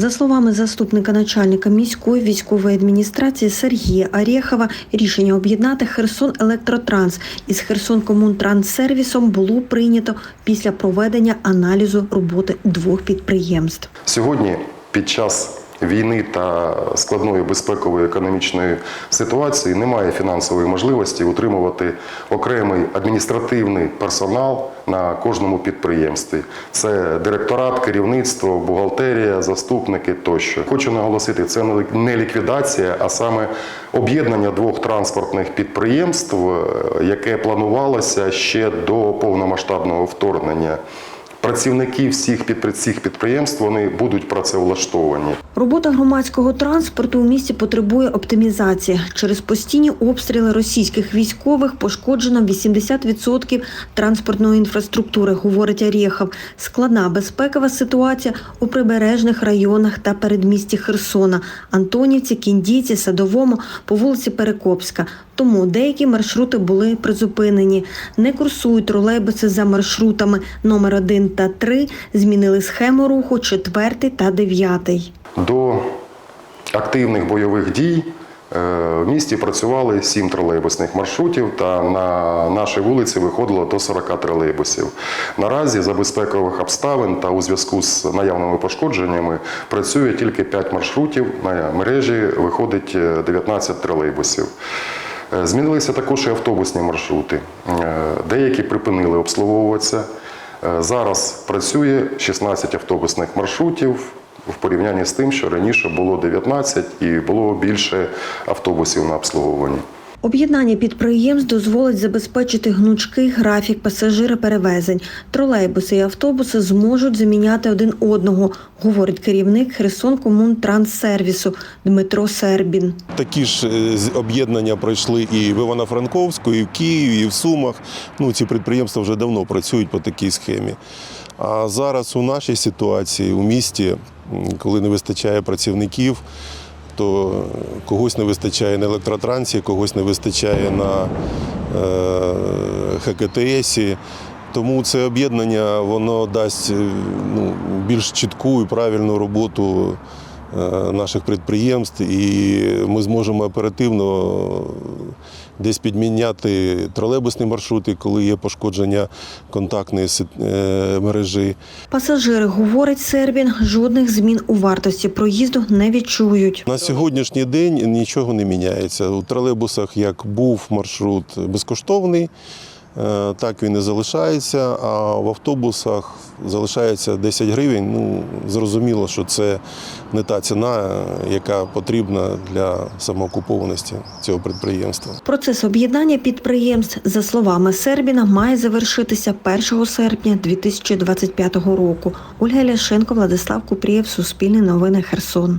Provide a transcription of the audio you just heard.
За словами заступника начальника міської військової адміністрації Сергія Арєхова, рішення об'єднати Херсон Електротранс із Херсон Комунтранссервісом було прийнято після проведення аналізу роботи двох підприємств. Сьогодні під час війни та складної безпекової економічної ситуації немає фінансової можливості утримувати окремий адміністративний персонал на кожному підприємстві. Це директорат, керівництво, бухгалтерія, заступники тощо. Хочу наголосити, це не ліквідація, а саме об'єднання двох транспортних підприємств, е, яке планувалося ще до повномасштабного вторгнення. Працівники всіх підпри- цих підприємств вони будуть працевлаштовані. Робота громадського транспорту у місті потребує оптимізації. Через постійні обстріли російських військових пошкоджено 80% транспортної інфраструктури, говорить Арєхов. Складна безпекова ситуація у прибережних районах та передмісті Херсона, Антонівці, Кіндійці, Садовому, по вулиці Перекопська. Тому деякі маршрути були призупинені. Не курсують тролейбуси за маршрутами номер 1 та 3, змінили схему руху 4 та 9. До активних бойових дій е, в місті працювали сім тролейбусних маршрутів, та на наші вулиці виходило до 40 тролейбусів. Наразі за безпекових обставин та у зв'язку з наявними пошкодженнями працює тільки 5 маршрутів. На мережі виходить е, 19 тролейбусів. Е, Змінилися також і автобусні маршрути. Е, Деякі припинили обслуговуватися. Е, Зараз працює 16 автобусних маршрутів в порівнянні з тим, що раніше було 19 і було більше автобусів на обслуговуванні. Об'єднання підприємств дозволить забезпечити гнучкий графік пасажироперевезень. Тролейбуси і автобуси зможуть заміняти один одного, говорить керівник Херсон Комунтранссервісу Дмитро Сербін. Такі ж е, об'єднання пройшли і в Івано-Франковську, і в Києві, і в Сумах. Ну, ці підприємства вже давно працюють по такій схемі. А зараз у нашій ситуації у місті, коли не вистачає працівників, то когось не вистачає на електротрансі, когось не вистачає на е, ХКТСі. Тому це об'єднання воно дасть е, ну, більш чітку і правильну роботу е, наших підприємств, і ми зможемо оперативно десь підміняти тролейбусні маршрути, коли є пошкодження контактної е, мережі. Пасажири, говорить Сербін, жодних змін у вартості проїзду не відчують. На сьогоднішній день нічого не міняється. У тролейбусах як був маршрут безкоштовний, так він і залишається, а в автобусах залишається 10 гривень. Ну, зрозуміло, що це не та ціна, яка потрібна для самоокупованості цього підприємства. Процес об'єднання підприємств, за словами Сербіна, має завершитися 1 серпня 2025 року. Ольга Ляшенко, Владислав Купрієв, Суспільне новини Херсон.